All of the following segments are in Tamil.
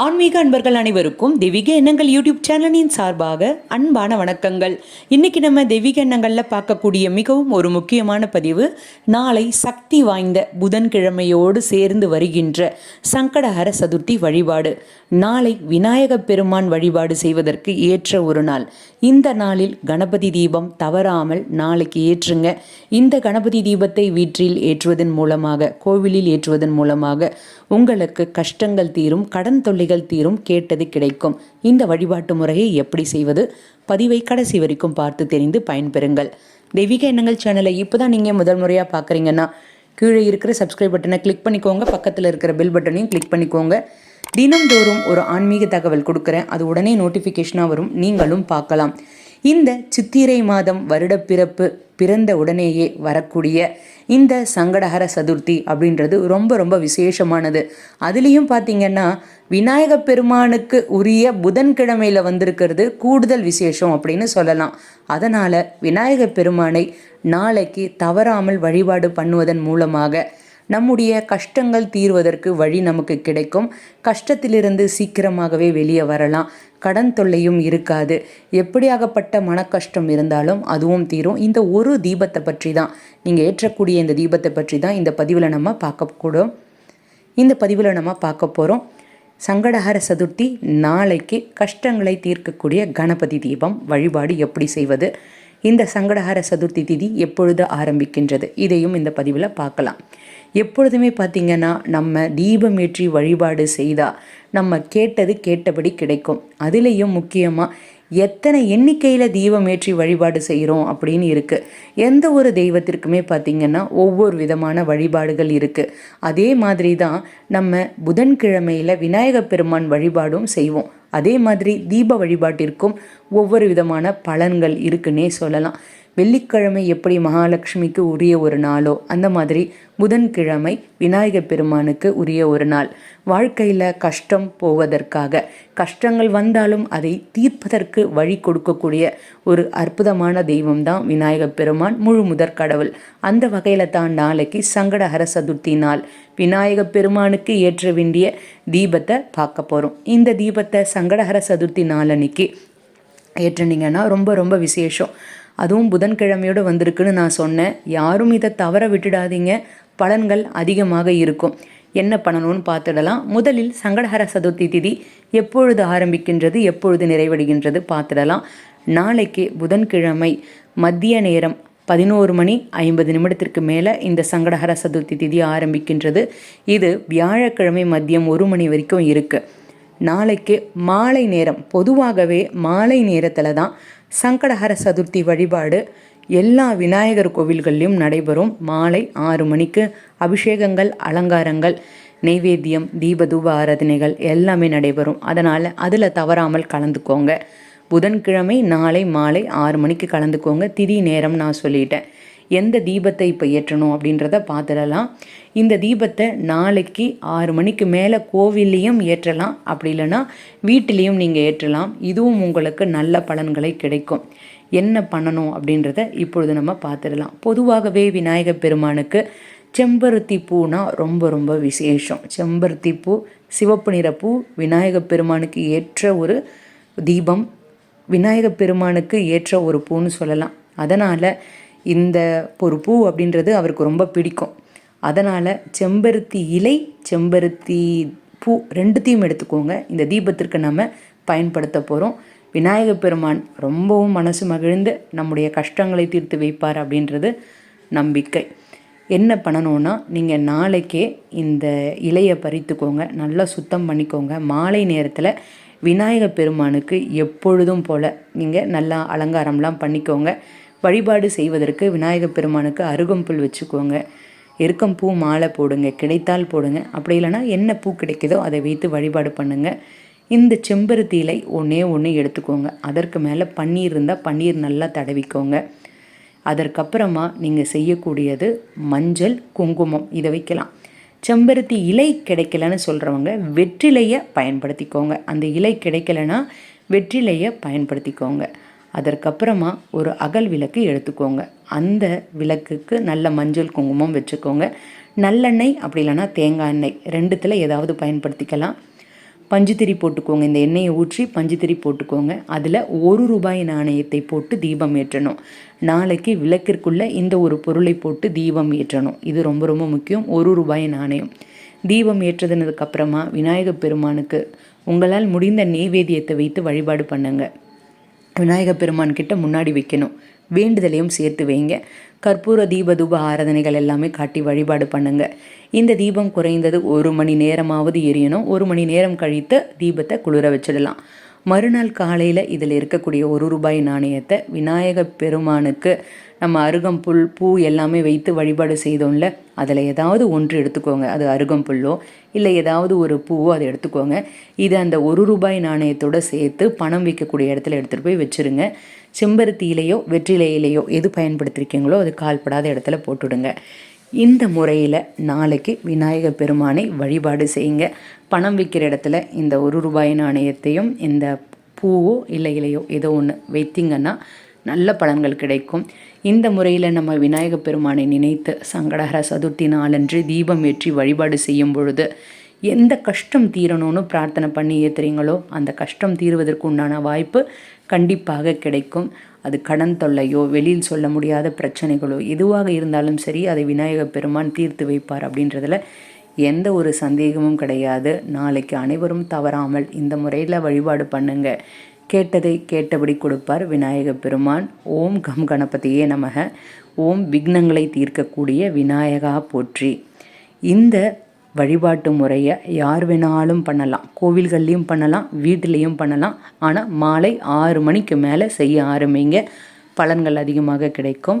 ஆன்மீக அன்பர்கள் அனைவருக்கும் தெய்வீக எண்ணங்கள் யூடியூப் சேனலின் சார்பாக அன்பான வணக்கங்கள். இன்னைக்கு நம்ம தெய்வீக எண்ணங்களில் பார்க்கக்கூடிய மிகவும் ஒரு முக்கியமான பதிவு நாளை சக்தி வாய்ந்த புதன்கிழமையோடு சேர்ந்து வருகின்ற சங்கடஹர சதுர்த்தி வழிபாடு. நாளை விநாயகப் பெருமான் வழிபாடு செய்வதற்கு ஏற்ற ஒரு நாள். இந்த நாளில் கணபதி தீபம் தவறாமல் நாளைக்கு ஏற்றுங்க. இந்த கணபதி தீபத்தை வீட்டில் ஏற்றுவதன் மூலமாக கோவிலில் ஏற்றுவதன் மூலமாக உங்களுக்கு கஷ்டங்கள் தீரும் கடன் தொல்லை தொல்லைகள் தீரும் கேட்டது கிடைக்கும். இந்த வழிபாட்டு முறையை எப்படி செய்வது? பதிவை கடைசி வரைக்கும் பார்த்து தெரிந்து பயன்பெறுங்கள். தெய்வீக எண்ணங்கள் சேனலை இப்போ தான் நீங்கள் முதல் முறையாக பார்க்குறீங்கன்னா கீழே இருக்கிற சப்ஸ்கிரைப் பட்டனை கிளிக் பண்ணிக்கோங்க. பக்கத்தில் இருக்கிற பெல் பட்டனையும் கிளிக் பண்ணிக்கோங்க. தினம்தோறும் ஒரு ஆன்மீக தகவல் கொடுக்குறேன். அது உடனே நோட்டிஃபிகேஷனாக வரும். நீங்களும் பார்க்கலாம். இந்த சித்திரை மாதம் வருடப்பிறப்பு பிறந்த உடனேயே வரக்கூடிய இந்த சங்கடஹர சதுர்த்தி அப்படின்றது ரொம்ப ரொம்ப விசேஷமானது. அதுலேயும் பார்த்தீங்கன்னா விநாயக பெருமானுக்கு உரிய புதன்கிழமையில் வந்திருக்கிறது கூடுதல் விசேஷம் அப்படின்னு சொல்லலாம். அதனால் விநாயக பெருமானை நாளைக்கு தவறாமல் வழிபாடு பண்ணுவதன் மூலமாக நம்முடைய கஷ்டங்கள் தீர்வதற்கு வழி நமக்கு கிடைக்கும். கஷ்டத்திலிருந்து சீக்கிரமாகவே வெளியே வரலாம். கடன் தொல்லையும் இருக்காது. எப்படியாகப்பட்ட மன கஷ்டம் இருந்தாலும் அதுவும் தீரும். இந்த ஒரு தீபத்தை பற்றி தான் நீங்கள் ஏற்றக்கூடிய இந்த தீபத்தை பற்றி தான் இந்த பதிவில் நம்ம பார்க்கக்கூடும் இந்த பதிவில் நம்ம பார்க்க போகிறோம் சங்கடஹர சதுர்த்தி நாளைக்கு கஷ்டங்களை தீர்க்கக்கூடிய கணபதி தீபம் வழிபாடு எப்படி செய்வது? இந்த சங்கடஹார சதுர்த்தி திதி எப்பொழுது ஆரம்பிக்கின்றது? இதையும் இந்த பதிவில் பார்க்கலாம். எப்பொழுதுமே பார்த்திங்கன்னா நம்ம தீபம் ஏற்றி வழிபாடு செய்தால் நம்ம கேட்டது கேட்டபடி கிடைக்கும். அதுலேயும் முக்கியமாக எத்தனை எண்ணிக்கையில் தீபம் ஏற்றி வழிபாடு செய்கிறோம் அப்படின்னு இருக்குது எந்த ஒரு தெய்வத்திற்குமே பார்த்திங்கன்னா ஒவ்வொரு விதமான வழிபாடுகள் இருக்குது அதே மாதிரி தான் நம்ம புதன்கிழமையில் விநாயகப் பெருமான் வழிபாடும் செய்வோம். அதே மாதிரி தீப வழிபாட்டிற்கும் ஒவ்வொரு விதமான பலன்கள் இருக்குன்னே சொல்லலாம். வெள்ளிக்கிழமை எப்படி மகாலட்சுமிக்கு உரிய ஒரு நாளோ அந்த மாதிரி புதன்கிழமை விநாயகப் பெருமானுக்கு உரிய ஒரு நாள். வாழ்க்கையில் கஷ்டம் போவதற்காக கஷ்டங்கள் வந்தாலும் அதை தீர்ப்பதற்கு வழி கொடுக்கக்கூடிய ஒரு அற்புதமான தெய்வம் தான் விநாயகப் பெருமான் முழு முதற் கடவுள். அந்த வகையில் தான் நாளைக்கு சங்கடஹர சதுர்த்தி நாள். விநாயகப் பெருமானுக்கு ஏற்ற வேண்டிய தீபத்தை பார்க்க போகிறோம் இந்த தீபத்தை சங்கடஹர சதுர்த்தி நாள் அன்னைக்கு ஏற்றுனீங்கன்னா ரொம்ப ரொம்ப விசேஷம். அதுவும் புதன்கிழமையோடு வந்திருக்குன்னு நான் சொன்னேன். யாரும் இதை தவற விட்டுடாதீங்க. பலன்கள் அதிகமாக இருக்கும். என்ன பண்ணணும்னு பார்த்துடலாம். முதலில் சங்கடஹர சதுர்த்தி திதி எப்பொழுது ஆரம்பிக்கின்றது எப்பொழுது நிறைவடைகின்றது பார்த்துடலாம். நாளைக்கு புதன்கிழமை மத்திய நேரம் பதினோரு மணி ஐம்பது நிமிடத்திற்கு மேலே இந்த சங்கடஹர சதுர்த்தி திதி ஆரம்பிக்கின்றது. இது வியாழக்கிழமை மதியம் ஒரு மணி வரைக்கும் இருக்குது நாளைக்கு மாலை நேரம் பொதுவாகவே மாலை நேரத்தில் தான் சங்கடஹர சதுர்த்தி வழிபாடு எல்லா விநாயகர் கோவில்கள்லையும் நடைபெறும். மாலை ஆறு மணிக்கு அபிஷேகங்கள் அலங்காரங்கள் நெய்வேத்தியம் தீபதூப ஆராதனைகள் எல்லாமே நடைபெறும். அதனால் அதில் தவறாமல் கலந்துக்கோங்க. புதன்கிழமை நாளை மாலை ஆறு மணிக்கு கலந்துக்கோங்க. திதி நேரம் நான் சொல்லிட்டேன். எந்த தீபத்தை இப்போ ஏற்றணும் அப்படின்றத பார்த்துடலாம் இந்த தீபத்தை நாளைக்கு ஆறு மணிக்கு மேலே கோவில்லையும் ஏற்றலாம். அப்படி இல்லைன்னா வீட்டிலையும் நீங்கள் ஏற்றலாம். இதுவும் உங்களுக்கு நல்ல பலன்களை கிடைக்கும். என்ன பண்ணணும் அப்படின்றத இப்பொழுது நம்ம பார்த்துடலாம் பொதுவாகவே விநாயகப் பெருமானுக்கு செம்பருத்தி பூனா ரொம்ப ரொம்ப விசேஷம். செம்பருத்தி பூ சிவப்பு நிற பூ விநாயகர் பெருமானுக்கு ஏற்ற ஒரு தீபம். விநாயகப் பெருமானுக்கு ஏற்ற ஒரு பூன்னு சொல்லலாம். அதனால் இந்த ஒரு பூ அப்படின்றது அவருக்கு ரொம்ப பிடிக்கும். அதனால் செம்பருத்தி இலை செம்பருத்தி பூ ரெண்டுத்தையும் எடுத்துக்கோங்க. இந்த தீபத்திற்கு நம்ம பயன்படுத்த போகிறோம் விநாயக பெருமான் ரொம்பவும் மனசு மகிழ்ந்து நம்முடைய கஷ்டங்களை தீர்த்து வைப்பார் அப்படின்றது நம்பிக்கை. என்ன பண்ணணும்னா நீங்கள் நாளைக்கே இந்த இலையை பறித்துக்கோங்க. நல்லா சுத்தம் பண்ணிக்கோங்க. மாலை நேரத்தில் விநாயக பெருமானுக்கு எப்பொழுதும் போல் நீங்கள் நல்லா அலங்காரம்லாம் பண்ணிக்கோங்க. வழிபாடு செய்வதற்கு விநாயகப் பெருமானுக்கு அருகம்புல் வச்சுக்கோங்க. எருக்கம்பூ மாலை போடுங்க கிடைத்தால் போடுங்க. அப்படி இல்லைன்னா என்ன பூ கிடைக்குதோ அதை வைத்து வழிபாடு பண்ணுங்கள் இந்த செம்பருத்தி இலை ஒன்றே ஒன்று எடுத்துக்கோங்க. அதற்கு மேலே பன்னீர் இருந்தால் பன்னீர் நல்லா தடவிக்கோங்க. அதற்கப்புறமா நீங்கள் செய்யக்கூடியது மஞ்சள் குங்குமம். இதை வைக்கலாம். செம்பருத்தி இலை கிடைக்கலன்னு சொல்கிறவங்க வெற்றிலையை பயன்படுத்திக்கோங்க. அந்த இலை கிடைக்கலன்னா வெற்றிலையை பயன்படுத்திக்கோங்க. அதற்கப்புறமா ஒரு அகல் விளக்கு எடுத்துக்கோங்க. அந்த விளக்குக்கு நல்ல மஞ்சள் குங்குமம் வச்சுக்கோங்க. நல்லெண்ணெய் அப்படி இல்லைன்னா தேங்காய் எண்ணெய் ரெண்டுத்தில் ஏதாவது பயன்படுத்திக்கலாம். பஞ்சுத்திரி போட்டுக்கோங்க. இந்த எண்ணெயை ஊற்றி பஞ்சுத்திரி போட்டுக்கோங்க. அதில் ஒரு ரூபாய் நாணயத்தை போட்டு தீபம் ஏற்றணும். நாளைக்கு விளக்கிற்குள்ளே இந்த ஒரு பொருளை போட்டு தீபம் ஏற்றணும். இது ரொம்ப ரொம்ப முக்கியம். ஒரு ரூபாய் நாணயம். தீபம் ஏற்றதுனதுக்கப்புறமா விநாயகப் பெருமானுக்கு உங்களால் முடிந்த நெய்வேத்தியத்தை வைத்து வழிபாடு பண்ணுங்கள் விநாயகப் பெருமான் கிட்ட முன்னாடி வைக்கணும். வேண்டுதலையும் சேர்த்து வைங்க. கற்பூர தீப தூப ஆராதனைகள் எல்லாமே காட்டி வழிபாடு பண்ணுங்க. இந்த தீபம் குறைந்தது ஒரு மணி நேரமாவது எரியணும். ஒரு மணி நேரம் கழித்து தீபத்தை குளிர வச்சிடலாம். மறுநாள் காலையில் இதில் இருக்கக்கூடிய ஒரு ரூபாய் நாணயத்தை விநாயக பெருமானுக்கு நம்ம அருகம்புல் பூ எல்லாமே வைத்து வழிபாடு செய்தோம்ல அதில் ஏதாவது ஒன்று எடுத்துக்கோங்க. அது அருகம்புல்லோ இல்லை ஏதாவது ஒரு பூவோ அதை எடுத்துக்கோங்க. இதை அந்த ஒரு ரூபாய் நாணயத்தோடு சேர்த்து பணம் வைக்கக்கூடிய இடத்துல எடுத்துகிட்டு போய் வச்சுருங்க. செம்பருத்தியிலையோ வெற்றிலையிலையோ எது பயன்படுத்திருக்கீங்களோ அது கால்படாத இடத்துல போட்டுடுங்க. இந்த முறையில் நாளைக்கு விநாயகர் பெருமானை வழிபாடு செய்யுங்க. பணம் விற்கிற இடத்துல இந்த ஒரு ரூபாய் நாணயத்தையும் இந்த பூவோ இல்லை இலையோ ஏதோ ஒன்று வைத்தீங்கன்னா நல்ல பலன்கள் கிடைக்கும். இந்த முறையில் நம்ம விநாயகப் பெருமானை நினைத்து சங்கடஹர சதுர்த்தி நாளன்று தீபம் ஏற்றி வழிபாடு செய்யும் பொழுது எந்த கஷ்டம் தீரணும்னு பிரார்த்தனை பண்ணி ஏற்றுறீங்களோ அந்த கஷ்டம் தீர்வதற்கு உண்டான வாய்ப்பு கண்டிப்பாக கிடைக்கும். அது கடன் தொல்லையோ வெளியில் சொல்ல முடியாத பிரச்சனைகளோ எதுவாக இருந்தாலும் சரி அதை விநாயகர் பெருமான் தீர்த்து வைப்பார் அப்படின்றதில் எந்த ஒரு சந்தேகமும் கிடையாது. நாளைக்கு அனைவரும் தவறாமல் இந்த முறையில் வழிபாடு பண்ணுங்க. கேட்டதை கேட்டபடி கொடுப்பார் விநாயக பெருமான். ஓம் கம் கணபதியே நமக. ஓம் விக்னங்களை தீர்க்கக்கூடிய விநாயகா போற்றி. இந்த வழிபாட்டு முறையை யார் வேணாலும் பண்ணலாம். கோவில்கள்லேயும் பண்ணலாம் வீட்டிலையும் பண்ணலாம். ஆனால் மாலை ஆறு மணிக்கு மேலே செய்ய ஆரம்பிங்க. பலன்கள் அதிகமாக கிடைக்கும்.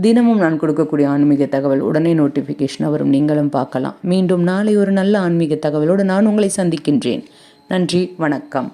தினமும் நான் கொடுக்கக்கூடிய ஆன்மீக தகவல் உடனே நோட்டிஃபிகேஷன் வரும். நீங்களும் பார்க்கலாம். மீண்டும் நாளை ஒரு நல்ல ஆன்மீக தகவலோடு நான் உங்களை சந்திக்கின்றேன். நன்றி வணக்கம்.